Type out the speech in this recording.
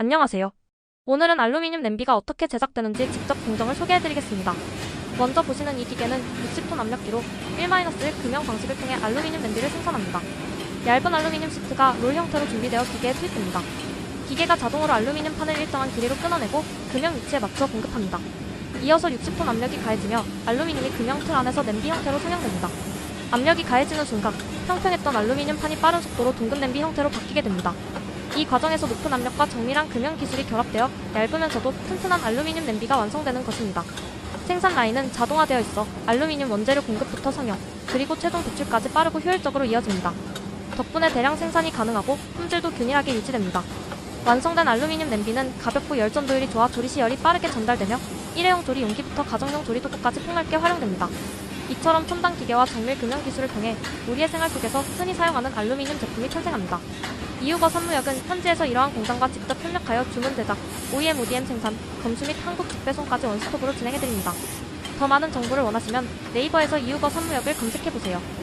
안녕하세요. 오늘은 알루미늄 냄비가 어떻게 제작되는지 직접 공정을 소개해드리겠습니다. 먼저 보시는 이 기계는 60톤 압력기로 1-1 금형 방식을 통해 알루미늄 냄비를 생산합니다. 얇은 알루미늄 시트가 롤 형태로 준비되어 기계에 투입됩니다. 기계가 자동으로 알루미늄 판을 일정한 길이로 끊어내고 금형 위치에 맞춰 공급합니다. 이어서 60톤 압력이 가해지며 알루미늄이 금형 틀 안에서 냄비 형태로 성형됩니다. 압력이 가해지는 순간 평평했던 알루미늄 판이 빠른 속도로 둥근 냄비 형태로 바뀌게 됩니다. 이 과정에서 높은 압력과 정밀한 금형 기술이 결합되어 얇으면서도 튼튼한 알루미늄 냄비가 완성되는 것입니다. 생산 라인은 자동화되어 있어 알루미늄 원재료 공급부터 성형, 그리고 최종 배출까지 빠르고 효율적으로 이어집니다. 덕분에 대량 생산이 가능하고 품질도 균일하게 유지됩니다. 완성된 알루미늄 냄비는 가볍고 열 전 도율이 좋아 조리 시 열이 빠르게 전달되며 일회용 조리 용기부터 가정용 조리 도구까지 폭넓게 활용됩니다. 이처럼 첨단 기계와 정밀 금형 기술을 통해 우리의 생활 속에서 흔히 사용하는 알루미늄 제품이 탄생합니다. 이유거 산무역은 현지에서 이러한 공장과 직접 협력하여 주문 제작, OEM, ODM 생산, 검수 및 한국 직배송까지 원스톱으로 진행해드립니다. 더 많은 정보를 원하시면 네이버에서 이유거 산무역을 검색해보세요.